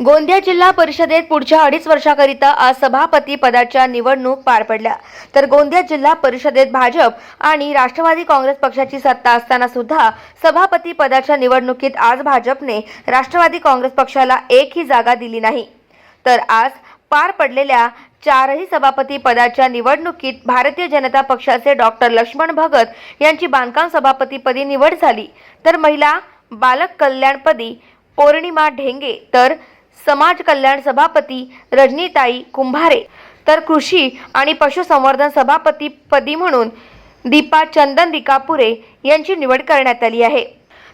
गोंदिया जिल्हा परिषदेत पुढच्या अडीच वर्षाकरिता आज सभापती पदाच्या निवडणूक पार पडल्या. तर गोंदिया जिल्हा परिषदेत भाजप आणि राष्ट्रवादी काँग्रेस पक्षाची सत्ता असताना सुद्धा सभापती पदाच्या निवडणुकीत आज भाजपने राष्ट्रवादी काँग्रेस पक्षाला एकही जागा दिली नाही. तर आज पार पडलेल्या चारही सभापती पदाच्या निवडणुकीत भारतीय जनता पक्षाचे डॉक्टर लक्ष्मण भगत यांची बांधकाम सभापतीपदी निवड झाली. तर महिला बालक कल्याणपदी पौर्णिमा ढेंगे. तर समाज कल्याण सभापती रजनीताई कुंभारे. तर कृषी आणि पशुसंवर्धन सभापतीपदी म्हणून दीपा चंदन दिकापुरे यांची निवड करण्यात आली आहे.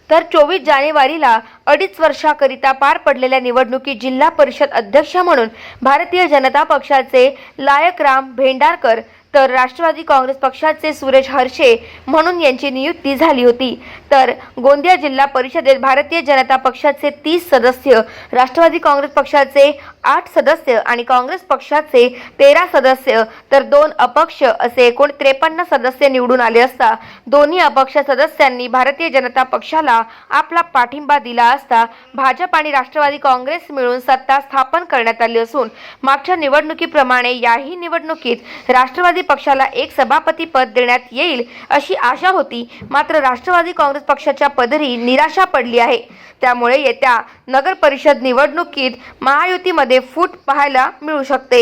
तर चोवीस जानेवारीला अडीच वर्षाकरिता पार पडलेल्या निवडणुकीत जिल्हा परिषद अध्यक्ष म्हणून भारतीय जनता पक्षाचे लायकराम भेंडारकर तर राष्ट्रवादी काँग्रेस पक्षाचे सुरेश हर्षे म्हणून यांची नियुक्ती झाली होती. तर गोंदिया जिल्हा परिषदेत भारतीय जनता पक्षाचे तीस सदस्य राष्ट्रवादी काँग्रेस पक्षाचे आठ सदस्य आणि काँग्रेस पक्षाचे तेरा सदस्य तर दोन अपक्ष असे एकूण त्रेपन्न सदस्य निवडून आले असता दोन्ही अपक्ष सदस्यांनी भारतीय जनता पक्षाला आपला पाठिंबा दिला असता भाजप आणि राष्ट्रवादी काँग्रेस मिळून सत्ता स्थापन करण्यात आली असून मागच्या निवडणुकीप्रमाणे याही निवडणुकीत राष्ट्रवादी पक्षाला एक सभापती पद देण्यात येईल अशी आशा होती मात्र राष्ट्रवादी काँग्रेस पक्षाच्या पदरी निराशा पडली आहे. त्यामुळे येत्या नगर परिषद निवडणुकीत महायुतीमध्ये फूट पाहायला मिळू शकते.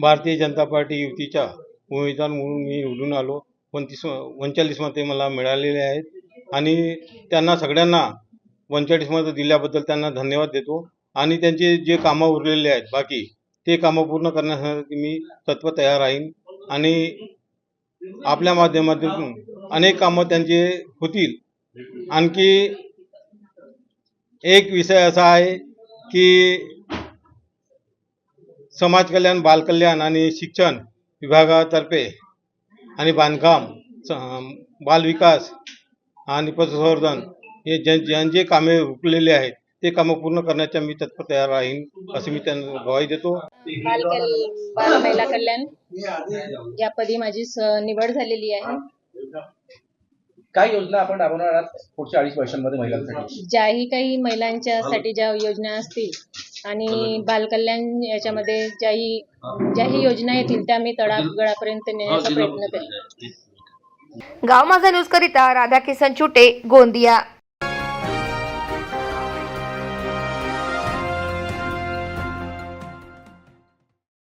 भारतीय जनता पार्टी युतीच्या उमेदवार म्हणून मी निवडून आलो. पंचवीस पंचेचाळीस मते मला मिळालेले आहेत. आणि त्यांना सगळ्यांना पंचेचाळीस मतं दिल्याबद्दल त्यांना धन्यवाद देतो. आणि त्यांचे जे कामं उरलेले आहेत बाकी ते कामं पूर्ण करण्यासाठी मी तत्व तयार राहीन. आणि आपल्या माध्यमातून अनेक कामं त्यांचे होतील. आणखी एक विषय असा आहे की समाज कल्याण बालकल्याण आणि शिक्षण विभागातर्फे आणि बांधकाम बालविकास आणि पशुसंवर्धन हे ज्यां ज्यांचे कामे रुकलेले आहेत ते कामं पूर्ण करण्याच्या मी तत्पर तयार राहीन असे मी त्यांना गवाही देतो. बाल बाल महिला कल्याण या पदी माझी निवड झालेली आहे. काय योजना आपण राबवणार आहात पुढच्या अडीच वर्षांमध्ये महिलांसाठी? ज्याही काही महिलांच्यासाठी ज्या योजना असतील आणि बालकल्याण याच्यामध्ये ज्याही ज्याही योजना येतील त्या मी तळागाळापर्यंत नेण्याचा प्रयत्न करेन गाव माझा न्यूज करिता राधाकिसन चुटे गोंदिया.